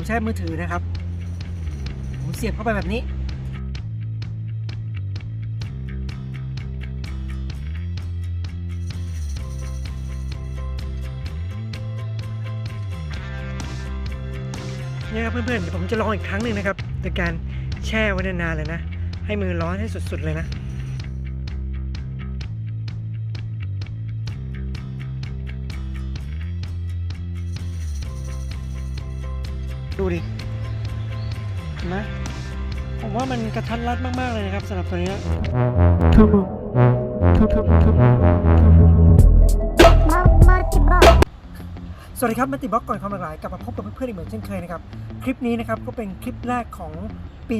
ผมใช้มือถือนะครับ ผมเสียบเข้าไปแบบนี้เนี่ยครับเพื่อนๆผมจะลองอีกครั้งหนึ่งนะครับโดยการแช่ไว้นานๆเลยนะ ให้มือร้อนให้สุดๆเลยนะ ดูดิเห็นไหมผมว่ามันกระทันรัดมากๆเลยนะครับสำหรับตัวนี้ทุบทุบทุบทุบสวัสดีครับมัติบล็อกก่อนความหลากหลายกลับมาพบกับเพื่อนๆอีกเหมือนเช่นเคยนะครับ คลิปนี้นะครับก็เป็นคลิปแรกของปี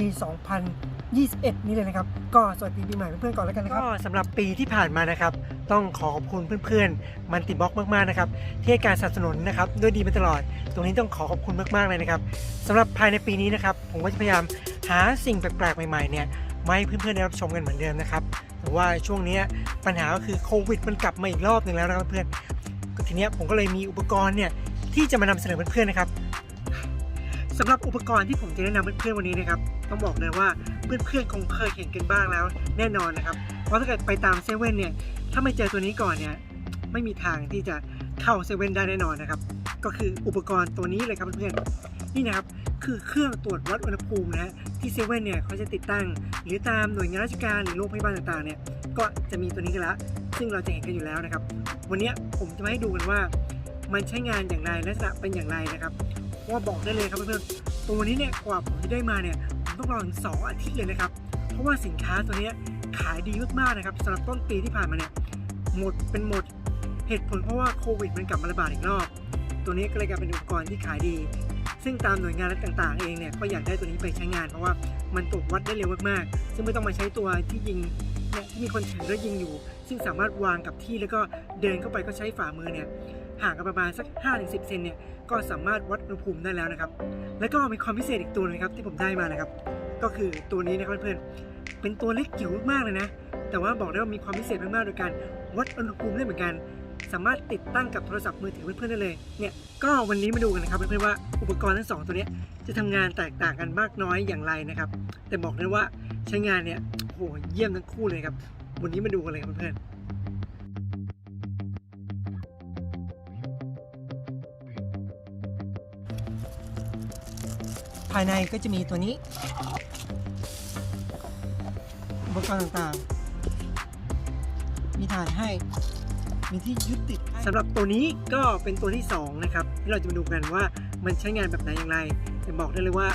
21 นี้เลยนะครับ ก็สวัสดีปีใหม่เพื่อนๆก่อนแล้วกันนะครับ ก็สำหรับปีที่ผ่านมานะครับ ต้องขอขอบคุณเพื่อนๆ มันติบล็อกมากๆนะครับที่ให้การสนับสนุนนะครับด้วยดีมาตลอด ตรงนี้ต้องขอขอบคุณมากๆเลยนะครับสำหรับภายในปีนี้นะครับ ผมก็จะพยายามหาสิ่งแปลกๆใหม่ๆเนี่ยมาให้เพื่อนๆได้รับชมกันเหมือนเดิมนะครับแต่ว่าช่วงนี้ปัญหาก็คือโควิดมันกลับมาอีกรอบหนึ่งแล้วนะครับเพื่อนก็ทีนี้ผมก็เลยมีอุปกรณ์เนี่ยที่จะมานำเสนอเพื่อนๆนะครับสำหรับอุปกรณ์ที่ผมจะแนะนำเพื่อนๆวันนี้นะครับ ต้องบอกเลยว่าเพื่อนๆคงเคยเห็นกันบ้างแล้ว แน่นอนนะครับ เพราะถ้าเกิดไปตามเซเว่นเนี่ย ถ้าไม่เจอตัวนี้ก่อนเนี่ย ไม่มีทางที่จะเข้าเซเว่นได้แน่นอนนะครับ ก็คืออุปกรณ์ตัวนี้เลยครับเพื่อนๆนี่นะครับคือเครื่องตรวจวัดอุณหภูมินะฮะที่เซเว่นเนี่ยเขาจะติดตั้ง หรือตามหน่วยงานราชการหรือโรงพยาบาลต่างๆเนี่ยก็จะมีตัวนี้กันละ ซึ่งเราจะเห็นกันอยู่แล้วนะครับ วันนี้ผมจะมาให้ดูกันว่า มันใช้งานอย่างไรลักษณะเป็นอย่างไรนะครับเพราะว่าบอกได้เลยครับเพื่อนๆตัวนี้เนี่ยกว่าผมจะได้มาเนี่ย ต้องรอถึงสองอาทิตย์เลยนะครับ เพราะว่าสินค้าตัวนี้ขายดีมากๆนะครับสำหรับต้นปีที่ผ่านมาเนี่ยหมดเป็นหมดเหตุผลเพราะว่าโควิดมันกลับมาระบาดอีกรอบตัวนี้ก็เลยกลายเป็นอุปกรณ์ที่ขายดี ซึ่งตามหน่วยงานต่างๆ เองเนี่ยก็อยากได้ตัวนี้ไปใช้งานเพราะว่ามันตรวจวัดได้เร็วมากๆ ซึ่งไม่ต้องมาใช้ตัวที่ยิงเนี่ยที่มีคนถือแล้วยิงอยู่ ซึ่งสามารถวางกับที่แล้วก็เดินเข้าไปก็ใช้ฝ่ามือเนี่ย ห่างกันประมาณสัก 5-10 เซนเนี่ยก็สามารถวัดอุณหภูมิได้แล้วนะครับ แล้วก็มีความพิเศษอีกตัวหนึงครับที่ผมได้มานะครับ ก็คือตัวนี้นะครับเพื่อนๆเป็นตัวเล็กจิ๋วมากเลยนะ แต่ว่าบอกได้ว่ามีความพิเศษมากๆโดยการวัดอุณหภูมิได้เหมือนกันสามารถติดตั้งกับโทรศัพท์มือถือเพื่อนๆได้เลย เนี่ยก็วันนี้มาดูกันนะครับเพื่อนๆว่าอุปกรณ์ทั้งสองตัวนี้จะทำงานแตกต่างกันมากน้อยอย่างไรนะครับ แต่บอกได้ว่าใช้งานเนี่ยโหเยี่ยมทั้งคู่เลยครับ วันนี้มาดูกันเลยครับเพื่อนๆ ภายในก็จะมีตัวนี้อุปกรณ์ต่างๆ มีฐานให้ มีที่ยึดติดสำหรับตัวนี้ก็เป็นตัวที่ 2 นะครับ ที่เราจะมาดูกันว่ามันใช้งานแบบไหนอย่างไร แต่บอกได้เลยว่า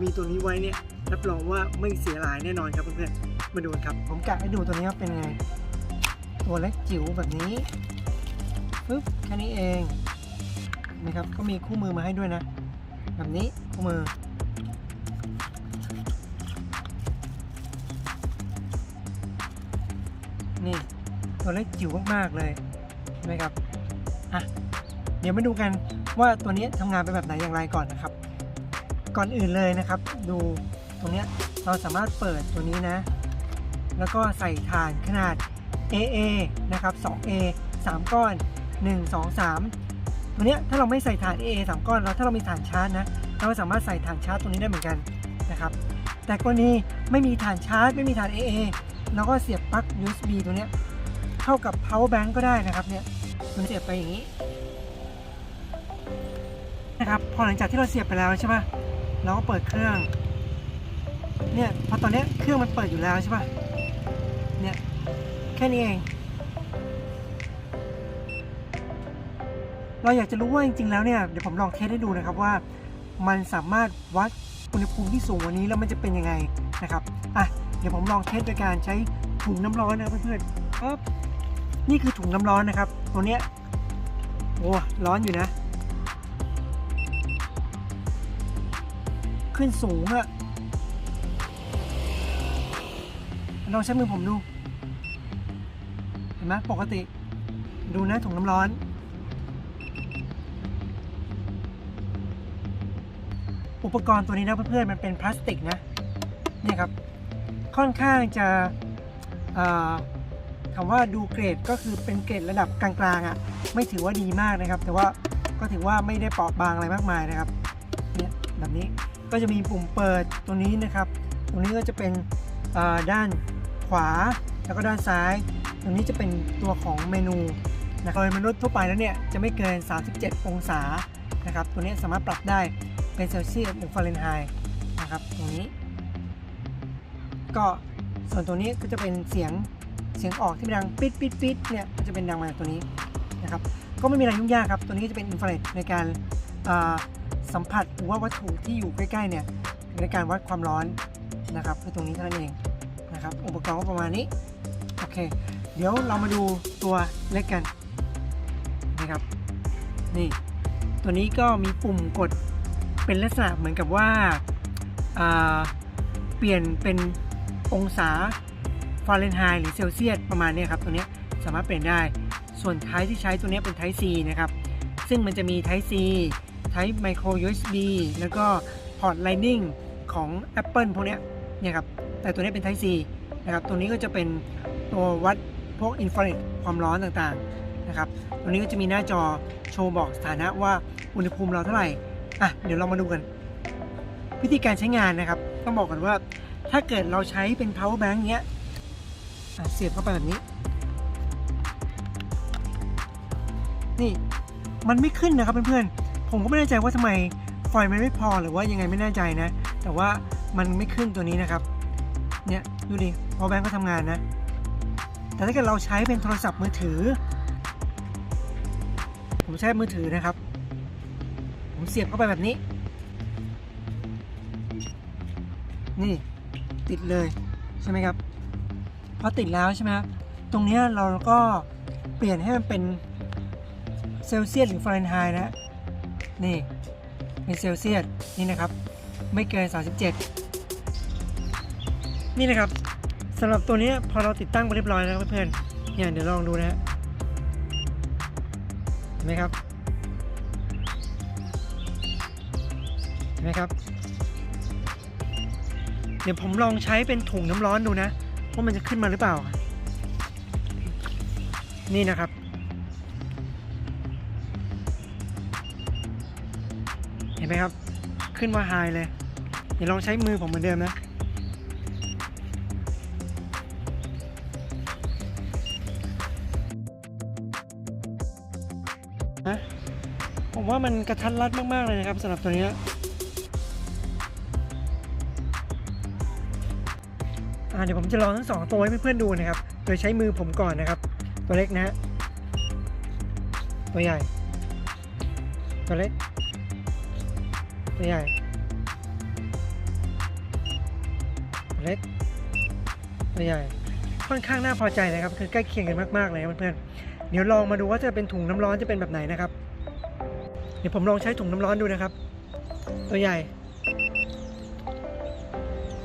มีตัวนี้ไว้เนี่ยรับรองว่าไม่เสียหลายแน่นอนครับเพื่อนๆ มาดูกันครับ ผมกะให้ดูตัวนี้ว่าเป็นไง ตัวเล็กจิ๋วแบบนี้ปึ๊บแค่นี้เองนะครับก็มีคู่มือมาให้ด้วยนะ แบบนี้คู่มือ นี่ตัวเล็กจิ๋วมากๆเลยใช่ไหมครับอะเดี๋ยวมาดูกันว่าตัวนี้ทำงานเป็นแบบไหนอย่างไรก่อนนะครับ ก่อนอื่นเลยนะครับ ดูตรงนี้เราสามารถเปิดตัวนี้นะ แล้วก็ใส่ฐานขนาด AA นะครับ 2A 3 ก้อน 1 2 3 ตัวนี้ถ้าเราไม่ใส่ฐาน AA 3 ก้อนเราถ้าเรามีฐานชาร์จนะ เราก็สามารถใส่ฐานชาร์จตรงนี้ได้เหมือนกันนะครับ แต่กรณีไม่มีฐานชาร์จไม่มีฐาน AA เราก็เสียบปลั๊ก USB ตัวเนี้ยเข้ากับ power bank ก็ได้นะครับเนี่ยมันเสียบไปอย่างนี้นะครับพอหลังจากที่เราเสียบไปแล้วใช่ปะเราก็เปิดเครื่องเนี่ยพอตอนนี้เครื่องมันเปิดอยู่แล้วใช่ปะเนี่ยแค่นี้เอง เราอยากจะรู้ว่าจริงๆแล้วเนี่ยเดี๋ยวผมลองเทสให้ดูนะครับว่า มันสามารถวัดอุณหภูมิที่สูงกว่านี้แล้วมันจะเป็นยังไงนะครับอะ เดี๋ยวผมลองเทสโดยการใช้ถุงน้ำร้อนนะครับเพื่อนๆปึ๊บนี่คือถุงน้ำร้อนนะครับ ตัวเนี้ยโอ้ร้อนอยู่นะ ขึ้นสูงอะลองใช้มือผมดู เห็นไหมปกติ ดูนะถุงน้ำร้อน อุปกรณ์ตัวนี้นะเพื่อนๆมันเป็นพลาสติกนะ เนี่ยครับ ค่อนข้างจะคำว่าดูเกรดก็คือเป็นเกรดระดับกลางๆอะ่ะไม่ถือว่าดีมากนะครับ แต่ว่าก็ถือว่าไม่ได้เปราะบางอะไรมากมายนะครับเนี่ยแบบนี้ก็จะมีปุ่มเปิดตรงนี้นะครับ ตรงนี้ก็จะเป็นด้านขวาแล้วก็ด้านซ้าย ตรงนี้จะเป็นตัวของเมนูนะครับโดยมนุษย์ทั่วไปแล้วเนี่ยจะไม่เกิน 37 องศานะครับ ตัวนี้สามารถปรับได้เป็นเซลเซียสหรือฟาเรนไฮต์นะครับตรงนี้ ก็ส่วนตัวนี้ก็จะเป็นเสียงเสียงออกที่ดังปิดปิดปิดเนี่ยจะเป็นดังมาจากตัวนี้นะครับก็ไม่มีอะไรยุ่งยากครับ ตัวนี้จะเป็นอินฟราเรดในการสัมผัสหรือว่าวัตถุที่อยู่ใกล้ๆเนี่ยในการวัดความร้อนนะครับคือตรงนี้เท่านั้นเองนะครับอุปกรณ์ก็ประมาณนี้โอเค เดี๋ยวเรามาดูตัวเล็กกันนะครับนี่ตัวนี้ก็มีปุ่มกดเป็นลักษณะเหมือนกับว่าเปลี่ยนเป็น องศาฟาเรนไฮต์หรือเซลเซียสประมาณเนี้ยครับตัวนี้สามารถเปลี่ยนได้ ส่วน Type ที่ใช้ตัวนี้เป็น Type C นะครับ ซึ่งมันจะมี Type C Type Micro USB แล้วก็พอร์ต Lightning ของ Apple พวกเนี้ยเนี่ยครับ แต่ตัวนี้เป็น Type C นะครับ ตัวนี้ก็จะเป็นตัววัดพวกอินฟราเรดความร้อนต่างๆนะครับ ตัวนี้ก็จะมีหน้าจอโชว์บอกสถานะว่าอุณหภูมิเราเท่าไหร่ อะ เดี๋ยวเรามาดูกัน วิธีการใช้งานนะครับ ต้องบอกก่อนว่า ถ้าเกิดเราใช้เป็น power bank เงี้ยเสียบเข้าไปแบบนี้ นี่มันไม่ขึ้นนะครับเพื่อนๆ ผมก็ไม่แน่ใจว่าทำไมไฟมันไม่พอหรือว่ายังไงไม่แน่ใจนะ แต่ว่ามันไม่ขึ้นตัวนี้นะครับ เนี่ยดูดิพอแบงก์ก็ทำงานนะ แต่ถ้าเกิดเราใช้เป็นโทรศัพท์มือถือ ผมใช้มือถือนะครับ ผมเสียบเข้าไปแบบนี้ นี่ ติดเลยใช่ไหมครับพอติดแล้วใช่ไหมครับตรงนี้เราก็เปลี่ยนให้มันเป็นเซลเซียสหรือฟาเรนไฮต์นะนี่เป็นเซลเซียสนี่นะครับ ไม่เกิน 37 นี่นะครับสำหรับตัวนี้พอเราติดตั้งไปเรียบร้อยแล้วเพื่อนๆเนี่ยเดี๋ยวลองดูนะฮะเห็นไหมครับเห็นไหมครับ ดี๋ยวผมลองใช้เป็นถุงน้ำร้อนดูนะว่ามันจะขึ้นมาหรือเปล่า นี่นะครับ เห็นไหมครับ ขึ้นมาไฮเลย เดี๋ยวลองใช้มือผมเหมือนเดิมนะนะ ผมว่ามันกระทัดรัดมาก ๆ เลยนะครับสำหรับตัวเนี้ เดี๋ยวผมจะลองทั้งสองตัวให้เพื่อนๆดูนะครับ โดยใช้มือผมก่อนนะครับ ตัวเล็กนะฮะตัวใหญ่ ตัวเล็ก ตัวใหญ่ ตัวเล็ก ตัวใหญ่ ค่อนข้างน่าพอใจนะครับ คือใกล้เคียงกันมากๆเลยเพื่อนๆ เดี๋ยวลองมาดูว่าจะเป็นถุงน้ำร้อนจะเป็นแบบไหนนะครับ เดี๋ยวผมลองใช้ถุงน้ำร้อนดูนะครับ ตัวใหญ่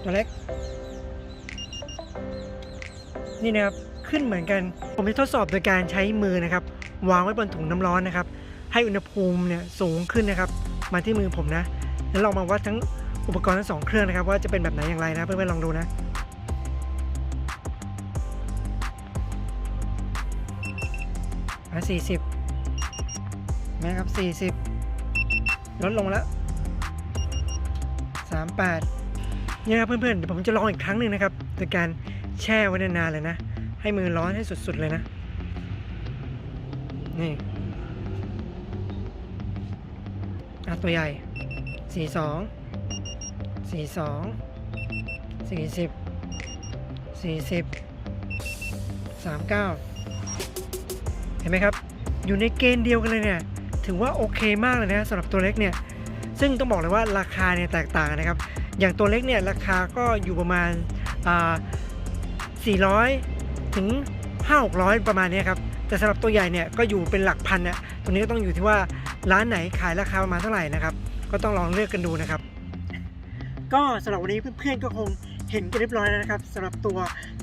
ตัวเล็ก นี่นะครับขึ้นเหมือนกัน ผมจะทดสอบโดยการใช้มือนะครับ วางไว้บนถุงน้ำร้อนนะครับ ให้อุณหภูมิเนี่ยสูงขึ้นนะครับ มาที่มือผมนะ แล้วลองมาวัดทั้งอุปกรณ์ทั้งสองเครื่องนะครับ ว่าจะเป็นแบบไหนอย่างไรนะเพื่อนๆลองดูนะอะสี่สิบนะครับสี่สิบลดลงแล้วสามแปดเนี่ยครับเพื่อนๆเดี๋ยวผมจะลองอีกครั้งหนึ่งนะครับโดยการ แช่ไว้นานๆเลยนะ ให้มือร้อนให้สุดๆเลยนะ นี่อะตัวใหญ่สี่สองสี่สองสี่สิบสี่สิบสามเก้าเห็นไหมครับ อยู่ในเกณฑ์เดียวกันเลยเนี่ย ถือว่าโอเคมากเลยนะสำหรับตัวเล็กเนี่ย ซึ่งต้องบอกเลยว่าราคาเนี่ยแตกต่างนนะครับ อย่างตัวเล็กเนี่ยราคาก็อยู่ประมาณอ่า 400 ถึง 5-600 ประมาณนี้ครับ แต่สำหรับตัวใหญ่เนี่ยก็อยู่เป็นหลักพันนะตรงนี้ก็ต้องอยู่ที่ว่าร้านไหนขายราคาประมาณเท่าไหร่นะครับ ก็ต้องลองเลือกกันดูนะครับ ก็สำหรับวันนี้เพื่อนๆก็คงเห็นกันเรียบร้อยแล้วนะครับสำหรับตัว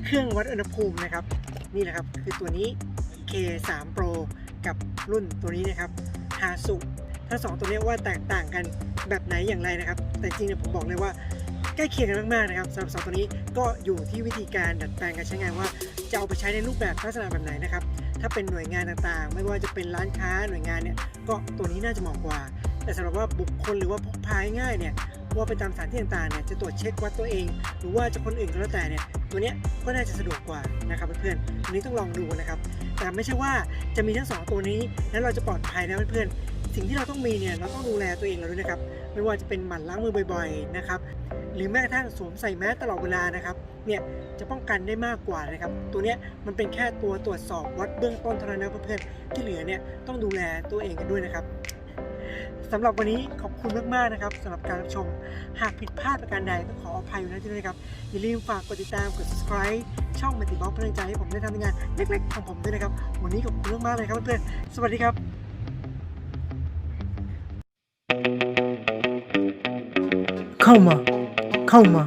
เครื่องวัดอุณหภูมินะครับ นี่แหละครับคือตัวนี้ K3 Pro กับรุ่นตัวนี้นะครับฮาสุทั้งสองตัวนี้ว่าแตกต่างกันแบบไหนอย่างไรนะครับ แต่จริงเนี่ยผมบอกเลยว่า ใกล้เคียงกันมากๆนะครับสำหรับสองตัวนี้ก็อยู่ที่วิธีการดัดแปลงการใช้งานว่าจะเอาไปใช้ในรูปแบบลักษณะแบบไหนนะครับถ้าเป็นหน่วยงานต่างๆ ไม่ว่าจะเป็นร้านค้าหน่วยงานเนี่ยก็ตัวนี้น่าจะเหมาะกว่า แต่สำหรับว่าบุคคลหรือว่าพกพาง่ายเนี่ยว่าไปตามสถานที่ต่างๆเนี่ยจะตรวจเช็ควัดตัวเอง หรือว่าจะคนอื่นก็แล้วแต่เนี่ยตัวเนี้ยก็น่าจะสะดวกกว่านะครับเพื่อนๆอันนี้ต้องลองดูนะครับ แต่ไม่ใช่ว่าจะมีทั้งสองตัวนี้แล้วเราจะปลอดภัยนะเพื่อนๆ สิ่งที่เราต้องมีเนี่ยเราต้องดูแลตัวเองเราด้วยนะครับ ไม่ว่าจะเป็นหมั่นล้างมือบ่อยๆนะครับ หรือแม้กระทั่งสวมใส่แมสตลอดเวลานะครับ เนี่ยจะป้องกันได้มากกว่านะครับ ตัวเนี้ยมันเป็นแค่ตัวตรวจสอบวัดเบื้องต้นเท่านั้นนะเพื่อนๆที่เหลือเนี่ยต้องดูแลตัวเองกันด้วยนะครับสำหรับวันนี้ขอบคุณมากๆนะครับสำหรับการรับชม หากผิดพลาดประการใดต้องขออภัยอยู่นะที่นี้นะครับ อย่าลืมฝากกดติดตามกด subscribe ช่องมัลติบล็อกเพื่อเป็นกำลังใจให้ผมได้ทำงานเล็กๆของผมด้วยนะครับ วันนี้ขอบคุณมากๆเลยครับเพื่อนๆสวัสดีครับ เข้าม